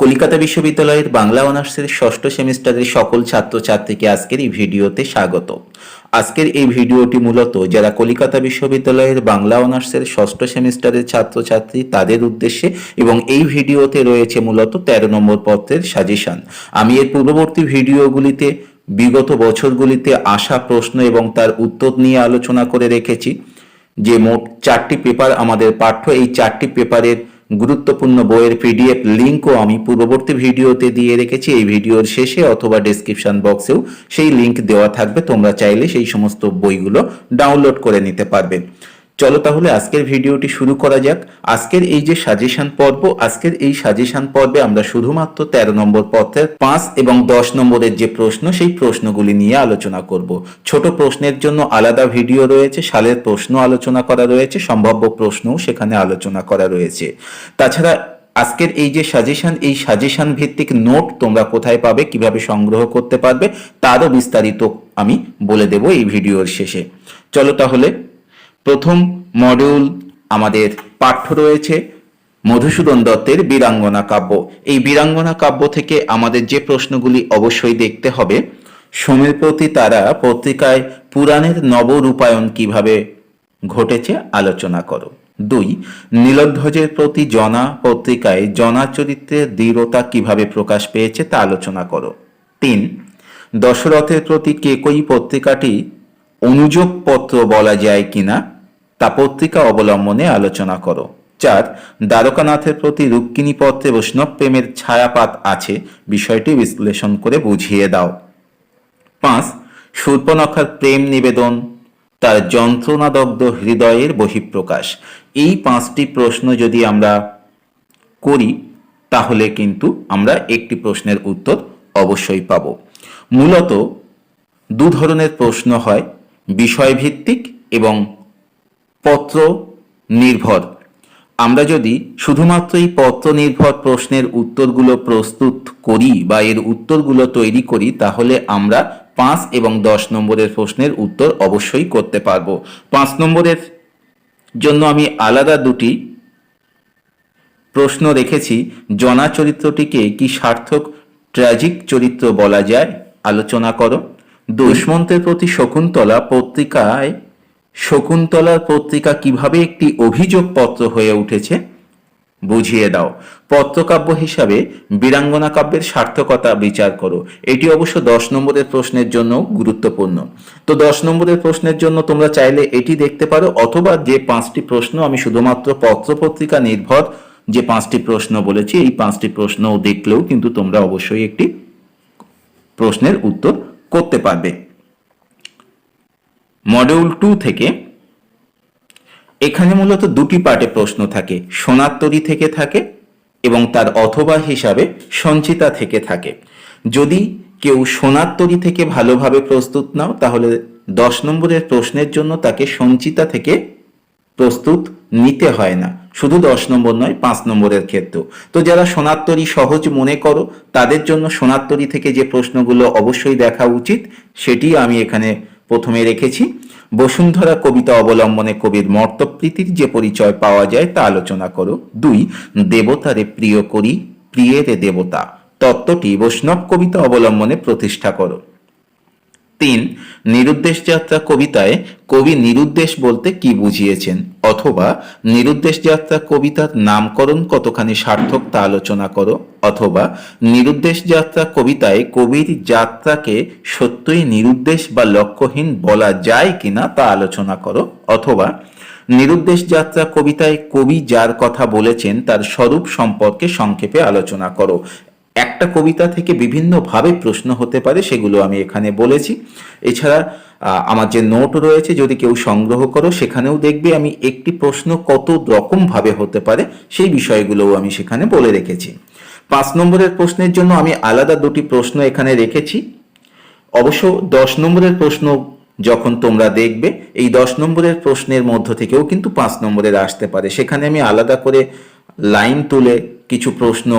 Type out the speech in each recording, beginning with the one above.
কলিকাতা বিশ্ববিদ্যালয়ের বাংলা অনার্সের ষষ্ঠ সেমিস্টারের সকল ছাত্রছাত্রীকে আজকের এই ভিডিওতে স্বাগত। আজকের এই ভিডিওটি মূলত যারা কলিকাতা বিশ্ববিদ্যালয়ের বাংলা অনার্সের ষষ্ঠ সেমিস্টারের ছাত্রছাত্রী তাদের উদ্দেশ্যে এবং এই ভিডিওতে রয়েছে মূলত তেরো নম্বর পত্রের সাজেশন। আমি এর পূর্ববর্তী ভিডিওগুলিতে, বিগত বছরগুলিতে আসা প্রশ্ন এবং তার উত্তর নিয়ে আলোচনা করে রেখেছি। যে মোট চারটি পেপার আমাদের পাঠ্য, এই চারটি পেপারের গুরুত্বপূর্ণ বইয়ের পিডিএফ লিঙ্কও আমি পূর্ববর্তী ভিডিওতে দিয়ে রেখেছি। এই ভিডিওর শেষে অথবা ডেসক্রিপশন বক্সেও সেই লিঙ্ক দেওয়া থাকবে। তোমরা চাইলে সেই সমস্ত বইগুলো ডাউনলোড করে নিতে পারবে। চলো তাহলে আজকের ভিডিওটি শুরু করা যাক। আজকের এই যে সাজেশন পর্ব, আজকের এই সাজেশন পর্বে আমরা শুধুমাত্র তেরো নম্বর পত্রের পাঁচ এবং দশ নম্বরের যে প্রশ্ন, সেই প্রশ্নগুলি নিয়ে আলোচনা করব। ছোট প্রশ্নের জন্য আলাদা ভিডিও রয়েছে, সালের প্রশ্ন আলোচনা করা রয়েছে, সম্ভাব্য প্রশ্নও সেখানে আলোচনা করা রয়েছে। তাছাড়া আজকের এই যে সাজেশন এই সাজেশন ভিত্তিক নোট তোমরা কোথায় পাবে, কীভাবে সংগ্রহ করতে পারবে, তারও বিস্তারিত আমি বলে দেব এই ভিডিওর শেষে। চলো তাহলে প্রথম মডিউল আমাদের পাঠ্য রয়েছে মধুসূদন দত্তের বীরাঙ্গনা কাব্য। এই বীরাঙ্গনা কাব্য থেকে আমাদের যে প্রশ্নগুলি অবশ্যই দেখতে হবে, সমীর প্রতি তারা পত্রিকায় পুরাণের নবরূপায়ণ কীভাবে ঘটেছে আলোচনা করো। দুই, নীলধ্বজের প্রতি জনা পত্রিকায় জনা চরিত্রের দৃঢ়তা কীভাবে প্রকাশ পেয়েছে তা আলোচনা করো। তিন, দশরথের প্রতি কেকই পত্রিকাটি অনুযোগ পত্র বলা যায় কিনা তা পত্রিকা অবলম্বনে আলোচনা করো। চার, দ্বারকানাথের প্রতি রুক্মিণী পত্রে বৈষ্ণব প্রেমের ছায়াপাত আছে, বিষয়টি বিশ্লেষণ করে বুঝিয়ে দাও। পাঁচ, সূর্পনখার প্রেম নিবেদন, তার যন্ত্রণাদগ্ধ হৃদয়ের বহিঃপ্রকাশ। এই পাঁচটি প্রশ্ন যদি আমরা করি, তাহলে কিন্তু আমরা একটি প্রশ্নের উত্তর অবশ্যই পাব। মূলত দু ধরনের প্রশ্ন হয় বিষয়ভিত্তিক এবং পত্র নির্ভর আমরা যদি শুধুমাত্র এই পত্র নির্ভর প্রশ্নের উত্তরগুলো প্রস্তুত করি বা এর উত্তরগুলো তৈরি করি, তাহলে আমরা পাঁচ এবং দশ নম্বরের প্রশ্নের উত্তর অবশ্যই করতে পারব। পাঁচ নম্বরের জন্য আমি আলাদা দুটি প্রশ্ন রেখেছি। জনা চরিত্রটিকে কি সার্থক, ট্র্যাজিক চরিত্র বলা যায়? আলোচনা করো। দুষ্মন্তের প্রতি শকুন্তলা পত্রিকায়, শকুন্তলার পত্রিকা কীভাবে একটি অভিযোগ পত্র হয়ে উঠেছে, বুঝিয়ে দাও। পত্রকাব্য হিসাবে বীরাঙ্গনা কাব্যের সার্থকতা বিচার করো। এটি অবশ্য দশ নম্বরের প্রশ্নের জন্য গুরুত্বপূর্ণ। তো দশ নম্বরের প্রশ্নের জন্য তোমরা চাইলে এটি দেখতে পারো, অথবা যে পাঁচটি প্রশ্ন আমি শুধুমাত্র পত্র পত্রিকা নির্ভর যে পাঁচটি প্রশ্ন বলেছি, এই পাঁচটি প্রশ্ন দেখলেও কিন্তু তোমরা অবশ্যই একটি প্রশ্নের উত্তর করতে পারবে। মডিউল টু থেকে এখানে মূলত দুটি পার্টে প্রশ্ন থাকে। সোনাত্তরী থেকে থাকে এবং তার অথবা হিসাবে সঞ্চিতা থেকে থাকে। যদি কেউ সোনাত্তরী থেকে ভালোভাবে প্রস্তুত নাও, তাহলে দশ নম্বরের প্রশ্নের জন্য তাকে সঞ্চিতা থেকে প্রস্তুত নিতে হয় না। শুধু দশ নম্বর নয়, পাঁচ নম্বরের ক্ষেত্রেও তো যারা সোনাত্তরী সহজ মনে করো, তাদের জন্য সোনাত্তরী থেকে যে প্রশ্নগুলো অবশ্যই দেখা উচিত, সেটি আমি এখানে প্রথমে রেখেছি। বসুন্ধরা কবিতা অবলম্বনে কবির মর্তপ্রীতির যে পরিচয় পাওয়া যায়, তা আলোচনা করো। দুই, দেবতারে প্রিয় করি, প্রিয়েরে দেবতা। তত্ত্বটি বৈষ্ণব কবিতা অবলম্বনে প্রতিষ্ঠা করো। তিন, নিরুদ্দেশ যাত্রা কবিতায় কবি নিরুদ্দেশ বলতে কি বুঝিয়েছেন? অথবা, নিরুদ্দেশ যাত্রা কবিতার নামকরণ কতখানি সার্থক তা আলোচনা করো। অথবা, নিরুদ্দেশ যাত্রা কবিতায় কবির যাত্রাকে সত্যই নিরুদ্দেশ বা লক্ষ্যহীন বলা যায় কিনা তা আলোচনা করো। অথবা, নিরুদ্দেশ যাত্রা কবিতায় কবি যার কথা বলেছেন তার স্বরূপ সম্পর্কে সংক্ষেপে আলোচনা করো। একটা কবিতা থেকে বিভিন্নভাবে প্রশ্ন হতে পারে, সেগুলো আমি এখানে বলেছি। এছাড়া আমার যে নোট রয়েছে, যদি কেউ সংগ্রহ করো, সেখানেও দেখবে আমি একটি প্রশ্ন কত রকম ভাবে হতে পারে, সেই বিষয়গুলোও আমি সেখানে বলে রেখেছি। পাঁচ নম্বরের প্রশ্নের জন্য আমি আলাদা দুটি প্রশ্ন এখানে রেখেছি। অবশ্য দশ নম্বরের প্রশ্ন যখন তোমরা দেখবে, এই দশ নম্বরের প্রশ্নের মধ্য থেকেও কিন্তু পাঁচ নম্বরের আসতে পারে। সেখানে আমি আলাদা করে লাইন তুলে কিছু প্রশ্ন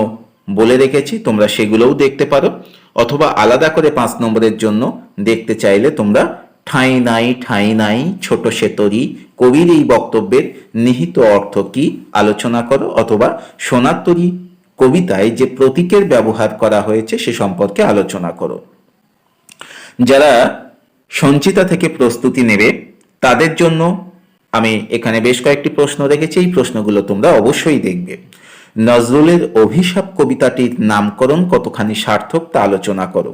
বলে রেখেছি, তোমরা সেগুলোও দেখতে পারো। অথবা আলাদা করে পাঁচ নম্বরের জন্য দেখতে চাইলে তোমরা ঠাঁই নাই ঠাঁই নাই, ছোট সেতরি কবির এই বক্তব্যের নিহিত অর্থ কি আলোচনা করো, অথবা সোনাত্তরী কবিতায় যে প্রতীকের ব্যবহার করা হয়েছে সে সম্পর্কে আলোচনা করো। যারা সঞ্চিতা থেকে প্রস্তুতি নেবে, তাদের জন্য আমি এখানে বেশ কয়েকটি প্রশ্ন রেখেছি। এই প্রশ্নগুলো তোমরা অবশ্যই দেখবে। নজরুলের অভিশাপ কবিতাটির নামকরণ কতখানি সার্থক তা আলোচনা করো।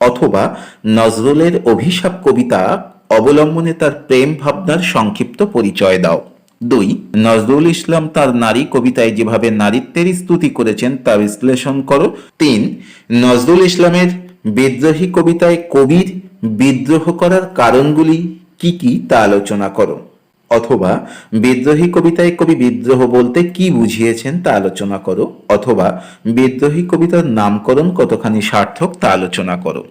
অথবা নজরুলের অভিশাপ কবিতা অবলম্বনে তার প্রেম ভাবনার সংক্ষিপ্ত পরিচয় দাও। দুই, নজরুল ইসলাম তার নারী কবিতায় যেভাবে নারীত্বের স্তুতি করেছেন তা বিশ্লেষণ করো। তিন, নজরুল ইসলামের বিদ্রোহী কবিতায় কবির বিদ্রোহ করার কারণগুলি কি কি তা আলোচনা করো। অথবা বিদ্রোহী কবিতায় কবি বিদ্রোহ বলতে কি বুঝিয়েছেন তা আলোচনা করো, অথবা বিদ্রোহী কবিতার নামকরণ কতখানি সার্থক তা আলোচনা করো।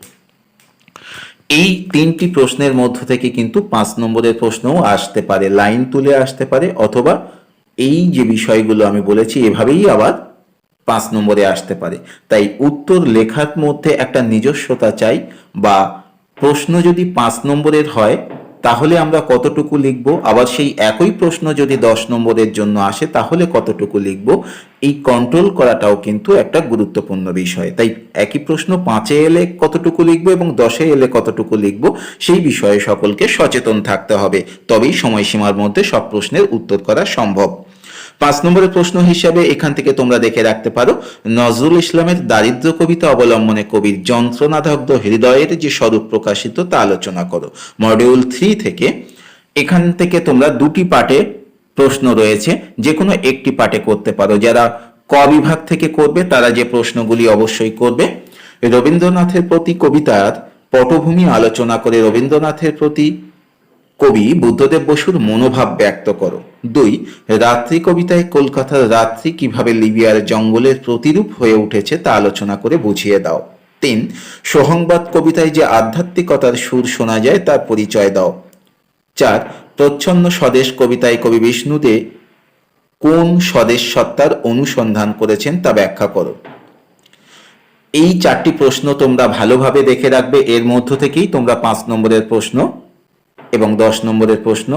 এই তিনটি প্রশ্নের মধ্য থেকে কিন্তু পাঁচ নম্বরের প্রশ্নও আসতে পারে, লাইন তুলে আসতে পারে, অথবা এই যে বিষয়গুলো আমি বলেছি এভাবেই আবার পাঁচ নম্বরে আসতে পারে। তাই উত্তর লেখার মধ্যে একটা নিজস্বতা চাই বা প্রশ্ন যদি পাঁচ নম্বরের হয় তাহলে আমরা কতটুকু লিখব? আবার সেই একই প্রশ্ন যদি দশ নম্বরের জন্য আসে, তাহলে কতটুকু লিখব? এই কন্ট্রোল করাটাও কিন্তু একটা গুরুত্বপূর্ণ বিষয়। তাই একই প্রশ্ন পাঁচে এলে কতটুকু লিখব এবং দশে এলে কতটুকু লিখব? সেই বিষয়ে সকলকে সচেতন থাকতে হবে। তবেই সময়সীমার মধ্যে সব প্রশ্নের উত্তর করা সম্ভব। পাঁচ নম্বরের প্রশ্ন হিসাবে এখান থেকে তোমরা দেখে রাখতে পারো, নজরুল ইসলামের দারিদ্র কবিতা অবলম্বনে কবির যন্ত্রণাদগ্ধ হৃদয়ের যে স্বরূপ প্রকাশিত তা আলোচনা করো। মডিউল থ্রি থেকে এখান থেকে তোমরা দুটি পার্টে প্রশ্ন রয়েছে যে কোনো একটি পার্টে করতে পারো। যারা ক বিভাগ থেকে করবে, তারা যে প্রশ্নগুলি অবশ্যই করবে। রবীন্দ্রনাথের প্রতি কবিতার পটভূমি আলোচনা করে রবীন্দ্রনাথের প্রতি কবি বুদ্ধদেব বসুর মনোভাব ব্যক্ত করো। দুই, রাত্রি কবিতায় কলকাতার রাত্রি কীভাবে লিবিয়ার জঙ্গলের প্রতিরূপ হয়ে উঠেছে তা আলোচনা করে বুঝিয়ে দাও। তিন, সোহংবাদ কবিতায় যে আধ্যাত্মিকতার সুর শোনা যায় তার পরিচয় দাও। চার, প্রচ্ছন্ন স্বদেশ কবিতায় কবি বিষ্ণুদে কোন স্বদেশ সত্তার অনুসন্ধান করেছেন তা ব্যাখ্যা করো। এই চারটি প্রশ্ন তোমরা ভালোভাবে দেখে রাখবে, এর মধ্য থেকেই তোমরা পাঁচ নম্বরের প্রশ্ন এবং দশ নম্বরের প্রশ্ন,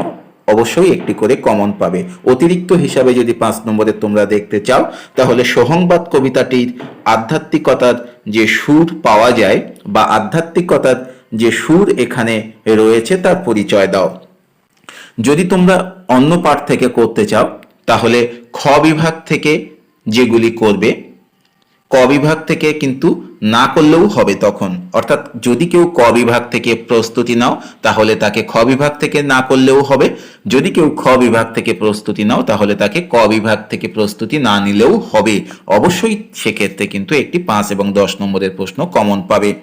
অবশ্যই একটি করে কমন পাবে। অতিরিক্ত হিসাবে যদি পাঁচ নম্বরের তোমরা দেখতে চাও, তাহলে সোহংবাদ কবিতাটির আধ্যাত্মিকতার যে সুর পাওয়া যায় বা আধ্যাত্মিকতার যে সুর এখানে রয়েছে তার পরিচয় দাও। যদি তোমরা অন্য পাঠ থেকে করতে চাও, তাহলে খ বিভাগ থেকে যেগুলি করবে, ক বিভাগ থেকে কিন্তু না করলেও হবে তখন। অর্থাৎ যদি কেউ ক বিভাগ থেকে প্রস্তুতি নাও, তাহলে তাকে খ বিভাগ থেকে না করলেও হবে। যদি কেউ খ বিভাগ থেকে প্রস্তুতি নাও, তাহলে তাকে ক বিভাগ থেকে প্রস্তুতি না নিলেও হবে। অবশ্যই সেক্ষেত্রে কিন্তু একটি পাঁচ এবং দশ নম্বরের প্রশ্ন কমন পাবে।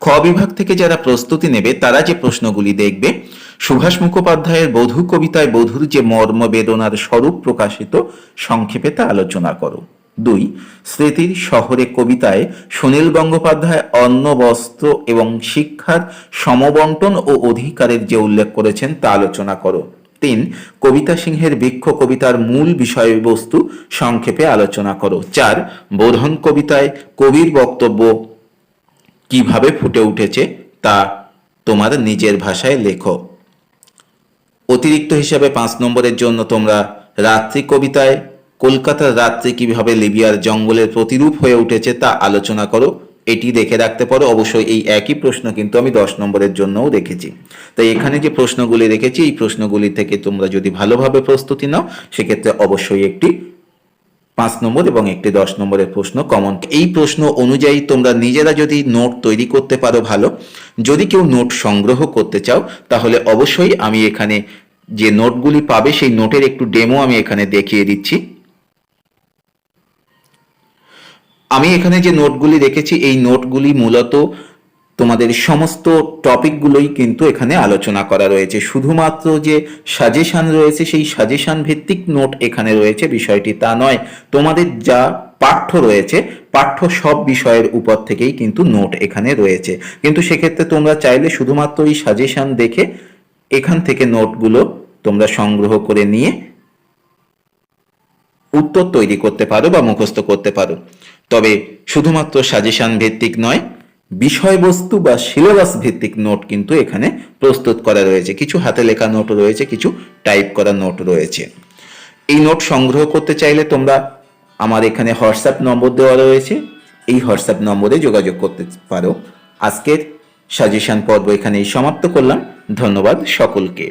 খ বিভাগ থেকে যারা প্রস্তুতি নেবে, তারা যে প্রশ্নগুলি দেখবে, সুভাষ মুখোপাধ্যায়ের বধূ কবিতায় বধূর যে মর্ম বেদনার স্বরূপ প্রকাশিত, সংক্ষেপে তা আলোচনা করো। দুই, স্মৃতির শহরে কবিতায় সুনীল গঙ্গোপাধ্যায় অন্ন, বস্ত্র এবং শিক্ষার সমবন্টন ও অধিকারের যে উল্লেখ করেছেন তা আলোচনা করো। তিন, কবিতা সিংহের বৃক্ষ কবিতার মূল বিষয়বস্তু সংক্ষেপে আলোচনা করো। চার, বোধন কবিতায় কবির বক্তব্য কীভাবে ফুটে উঠেছে তা তোমার নিজের ভাষায় লেখো। অতিরিক্ত হিসাবে পাঁচ নম্বরের জন্য তোমরা রাত্রি কবিতায় কলকাতার রাত্রে কীভাবে লিবিয়ার জঙ্গলের প্রতিরূপ হয়ে উঠেছে তা আলোচনা করো। এটি দেখে রাখতে পারো। অবশ্যই এই একই প্রশ্ন কিন্তু আমি দশ নম্বরের জন্যও রেখেছি তাই এখানে যে প্রশ্নগুলি রেখেছি, এই প্রশ্নগুলি থেকে তোমরা যদি ভালোভাবে প্রস্তুতি নাও, সেক্ষেত্রে অবশ্যই একটি পাঁচ নম্বর এবং একটি দশ নম্বরের প্রশ্ন কমন এই প্রশ্ন অনুযায়ী তোমরা নিজেরা যদি নোট তৈরি করতে পারো ভালো, যদি কেউ নোট সংগ্রহ করতে চাও, তাহলে অবশ্যই আমি এখানে যে নোটগুলি পাবে, সেই নোটের একটু ডেমো আমি এখানে দেখিয়ে দিচ্ছি। আমি এখানে যে নোটগুলি রেখেছি এই নোটগুলি মূলত তোমাদের সমস্ত টপিকগুলোই কিন্তু এখানে আলোচনা করা রয়েছে। শুধুমাত্র যে সাজেশান রয়েছে, সেই সাজেশান ভিত্তিক নোট এখানে রয়েছে, বিষয়টি তা নয়। তোমাদের যা পাঠ্য রয়েছে, পাঠ্য সব বিষয়ের উপর থেকেই কিন্তু নোট এখানে রয়েছে। কিন্তু সেক্ষেত্রে তোমরা চাইলে শুধুমাত্র এই সাজেশান দেখে এখান থেকে নোটগুলো তোমরা সংগ্রহ করে নিয়ে উত্তর তৈরি করতে পারো বা মুখস্থ করতে পারো। তবে শুধুমাত্র সাজেশন ভিত্তিক নয়, বিষয়বস্তু বা সিলেবাস ভিত্তিক নোট কিন্তু এখানে প্রস্তুত করা রয়েছে। কিছু হাতে লেখা নোট রয়েছে, কিছু টাইপ করা নোট রয়েছে। এই নোট সংগ্রহ করতে চাইলে তোমরা আমার এখানে হোয়াটসঅ্যাপ নম্বর দেওয়া রয়েছে। এই হোয়াটসঅ্যাপ নম্বরে যোগাযোগ করতে পারো। আজকের সাজেশন পর্ব এখানেই সমাপ্ত করলাম। ধন্যবাদ সকলকে।